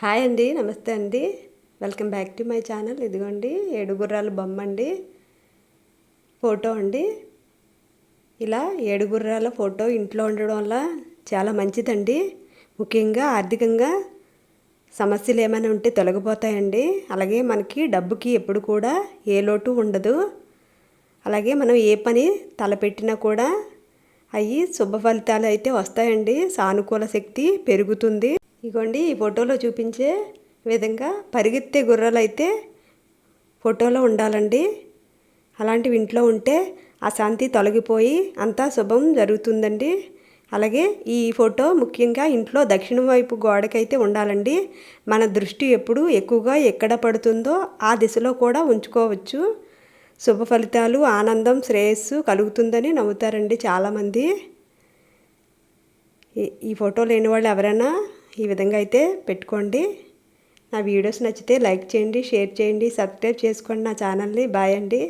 Hi అండి నమస్తే అండి. Welcome back to my channel. ఇదిగోండి ఏడుగుర్రాల బొమ్మ అండి. ఫోటో అండి. ఇలా ఏడుగుర్రాల ఫోటో ఇంట్లో ఉండడం వల్ల చాలా మంచిదండి. ముఖ్యంగా ఆర్థికంగా సమస్యలు ఏమైనా ఉంటే తొలగిపోతాయండి. అలాగే మనకి డబ్బుకి ఎప్పుడు కూడా ఏ లోటు ఉండదు. అలాగే మనం ఏ పని తలపెట్టినా కూడా అవి శుభ ఫలితాలు అయితే వస్తాయండి. సానుకూల శక్తి పెరుగుతుంది. ఇగోండి ఈ ఫోటోలో చూపించే విధంగా పరిగెత్తే గుర్రాలు అయితే ఫోటోలో ఉండాలండి. అలాంటివి ఇంట్లో ఉంటే అశాంతి తొలగిపోయి అంతా శుభం జరుగుతుందండి. అలాగే ఈ ఫోటో ముఖ్యంగా ఇంట్లో దక్షిణ వైపు గోడకైతే ఉండాలండి. మన దృష్టి ఎప్పుడు ఎక్కువగా ఎక్కడ పడుతుందో ఆ దిశలో కూడా ఉంచుకోవచ్చు. శుభ ఫలితాలు ఆనందం శ్రేయస్సు కలుగుతుందని నమ్ముతారండి చాలామంది. ఈ ఫోటో లేని వాళ్ళు ఎవరైనా ఈ విధంగా అయితే పెట్టుకోండి. నా వీడియోస్ నచ్చితే లైక్ చేయండి షేర్ చేయండి సబ్స్క్రైబ్ చేసుకోండి నా ఛానల్ని. బాయ్ అండి.